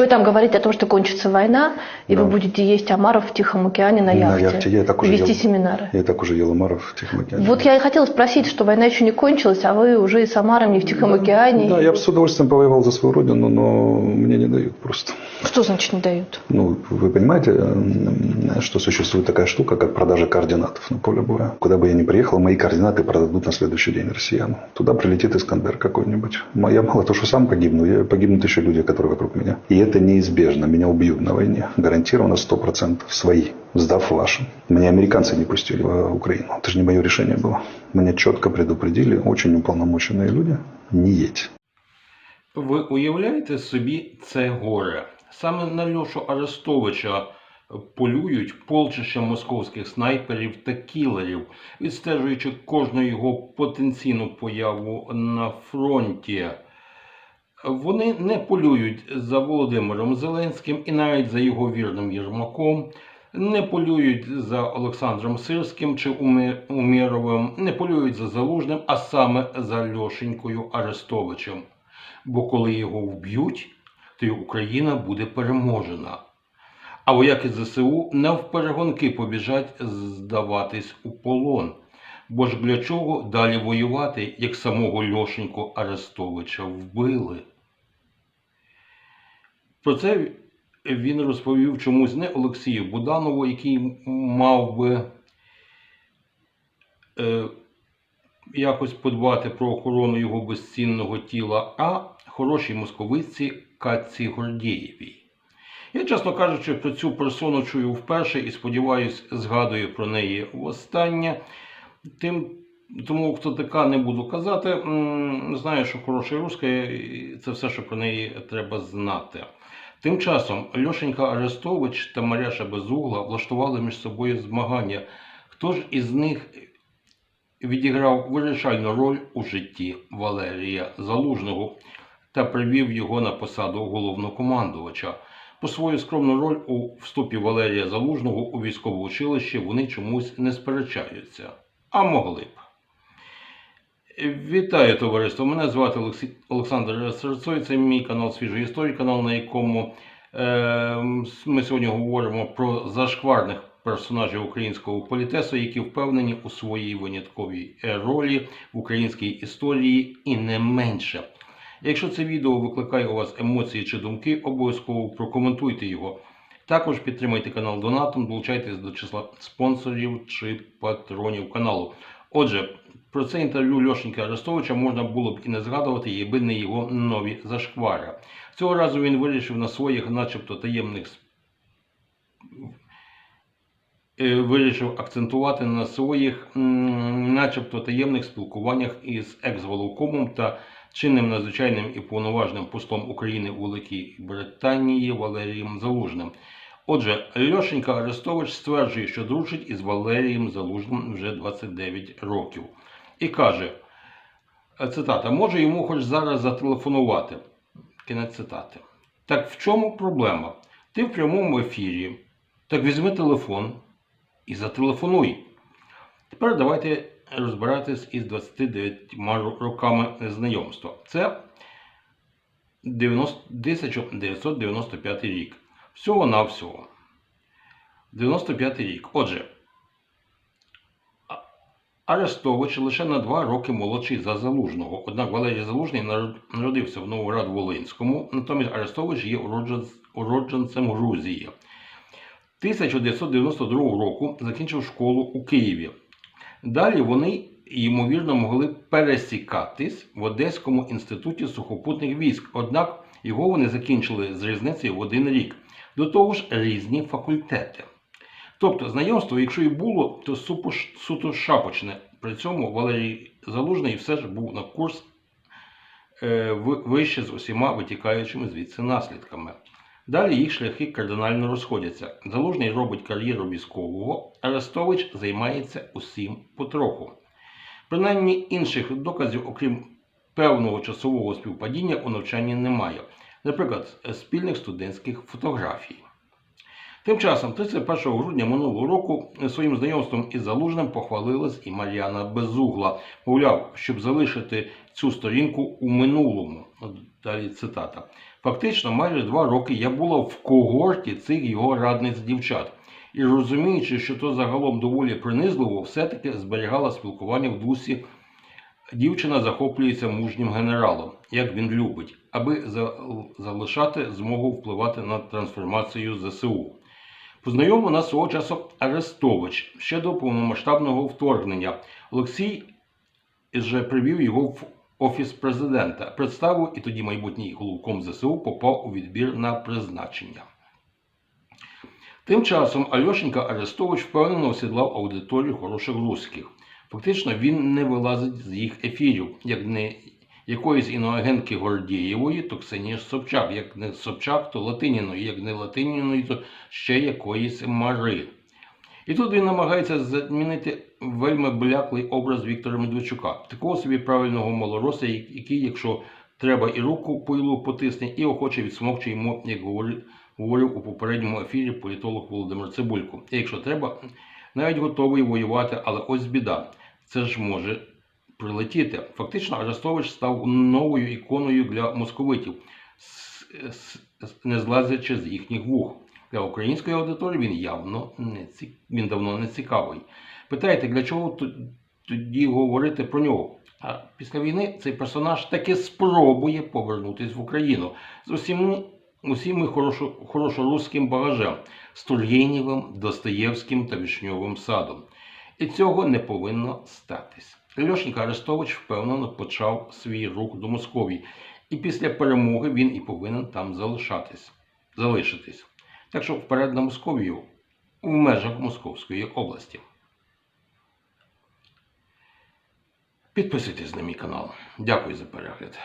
Вы там говорите о том, что кончится война, и Да. вы будете есть омаров в Тихом океане на На яхте. яхте. Я так уже Вести ел. семинары. Я так уже ел омаров в Тихом океане. Вот я и хотела спросить, что война еще не кончилась, а вы уже и с омарами в Тихом океане. Да, я бы с удовольствием повоевал за свою родину, но мне не дают просто. Что значит не дают? Ну, вы понимаете, что существует такая штука, как продажа координатов на поле боя. Куда бы я ни приехал, мои координаты продадут на следующий день россиянам. Туда прилетит Искандер какой-нибудь. Я мало то, что сам погибну, я, погибнут еще люди, которые вокруг меня. И это неизбежно. Меня убьют на войне. Гарантированно 100% свои, сдав вашим. Меня американцы не пустили в Украину. Это же не мое решение было. Меня четко предупредили очень уполномоченные люди. Не едь. Ви уявляєте собі це горе? Саме на Льошу Арестовича полюють полчища московських снайперів та кілерів, відстежуючи кожну його потенційну появу на фронті. Вони не полюють за Володимиром Зеленським і навіть за його вірним Єрмаком, не полюють за Олександром Сирським чи Умєровим, не полюють за Залужним, а саме за Льошенькою Арестовичем. Бо коли його вб'ють, то й Україна буде переможена. А вояки ЗСУ навперегонки побіжать здаватись у полон. Бо ж для чого далі воювати, як самого Льошеньку Арестовича вбили? Про це він розповів чомусь не Олексію Буданову, який мав би е, якось подбати про охорону його безцінного тіла, а хорошій московиці Катці Гордієвій. Я, чесно кажучи, про цю персону чую вперше і сподіваюсь, згадую про неї востаннє. Тим, тому хто така не буду казати, знаю, що хороша руска, і це все, що про неї треба знати. Тим часом Льошенька Арестович та Маряша Безугла влаштували між собою змагання. Хто ж із них відіграв вирішальну роль у житті Валерія Залужного та привів його на посаду головнокомандувача. Про свою скромну роль у вступі Валерія Залужного у військове училище вони чомусь не сперечаються, а могли б. Вітаю товариство! Мене звати Олександр Серцой. Це мій канал Свіжої історії, канал, на якому е, ми сьогодні говоримо про зашкварних персонажів українського політесу, які впевнені у своїй винятковій е, ролі в українській історії і не менше. Якщо це відео викликає у вас емоції чи думки, обов'язково прокоментуйте його. Також підтримайте канал донатом, долучайтесь до числа спонсорів чи патронів каналу. Отже, про це інтерв'ю Льошенька Арестовича можна було б і не згадувати, якби не його нові зашквари. Цього разу він вирішив на своїх, начебто, таємних е, вирішив акцентувати на своїх, начебто, таємних спілкуваннях із екс-волокомом та чинним надзвичайним і повноважним послом України у Великій Британії Валерієм Залужним. Отже, Льошенька Арестович стверджує, що дружить із Валерієм Залужним вже 29 років. І каже, е, цитата, може йому хоч зараз зателефонувати. Кінець цитати. Так в чому проблема? Ти в прямому ефірі. Так візьми телефон і зателефонуй. Тепер давайте розбиратись із 29 роками знайомства. Це 90 1995 рік. Всього на всього. 95 рік. Отже, А- Арестович лише на два роки молодший за Залужного. Однак Валерій Залужний народився в Новоград-Волинському, натомість Арестович є уродженцем Грузії. 1992 року закінчив школу у Києві. Далі вони, ймовірно, могли пересікатись в Одеському інституті сухопутних військ, однак його вони закінчили з різницею в один рік. До того ж, різні факультети. Тобто, знайомство, якщо і було, то суто шапочне. При цьому Валерій Залужний все ж був на курс е, вище з усіма витікаючими звідси наслідками. Далі їх шляхи кардинально розходяться. Залужний робить кар'єру військового, Арестович займається усім потроху. Принаймні інших доказів, окрім певного часового співпадіння, у навчанні немає. Наприклад, спільних студентських фотографій. Тим часом, 31 грудня минулого року своїм знайомством із Залужним похвалилась і Мар'яна Безугла. Мовляв, щоб залишити цю сторінку у минулому. Далі цитата. Фактично, майже два роки я була в когорті цих його радниць дівчат. І розуміючи, що то загалом доволі принизливо, все-таки зберігала спілкування в дусі Дівчина захоплюється мужнім генералом, як він любить, аби залишати змогу впливати на трансформацію ЗСУ. Познайомив нас свого часу Арестович ще до повномасштабного вторгнення. Олексій вже привів його в офіс президента, представив і тоді майбутній головком ЗСУ попав у відбір на призначення. Тим часом Альошенка Арестович впевнено осідлав аудиторію хороших русських. Фактично він не вилазить з їх ефірів, як не якоїсь іноагентки Гордієвої, то Ксенії Собчак, як не Собчак, то Латиніної, як не Латиніної, то ще якоїсь Мари. І тут він намагається замінити вельми бляклий образ Віктора Медведчука, такого собі правильного малороса, який, якщо треба, і руку по потисне, і охоче відсмокче йому, як говорив у попередньому ефірі політолог Володимир Цибулько. І якщо треба, навіть готовий воювати, але ось біда. Це ж може прилетіти. Фактично, Арестович став новою іконою для московитів, не злазячи з їхніх вух. Для української аудиторії він явно не ці... він давно не цікавий. Питаєте, для чого тоді говорити про нього? А після війни цей персонаж таки спробує повернутися в Україну з усіми, усіми хорошо, хорошоруським багажем з Тургенєвим, Достоєвським та Вішньовим садом. І цього не повинно статись. Льошенька Арестович впевнено почав свій рух до Московії, і після перемоги він і повинен там залишатись, залишитись. Так що вперед на Московію в межах Московської області. Підписуйтесь на мій канал. Дякую за перегляд.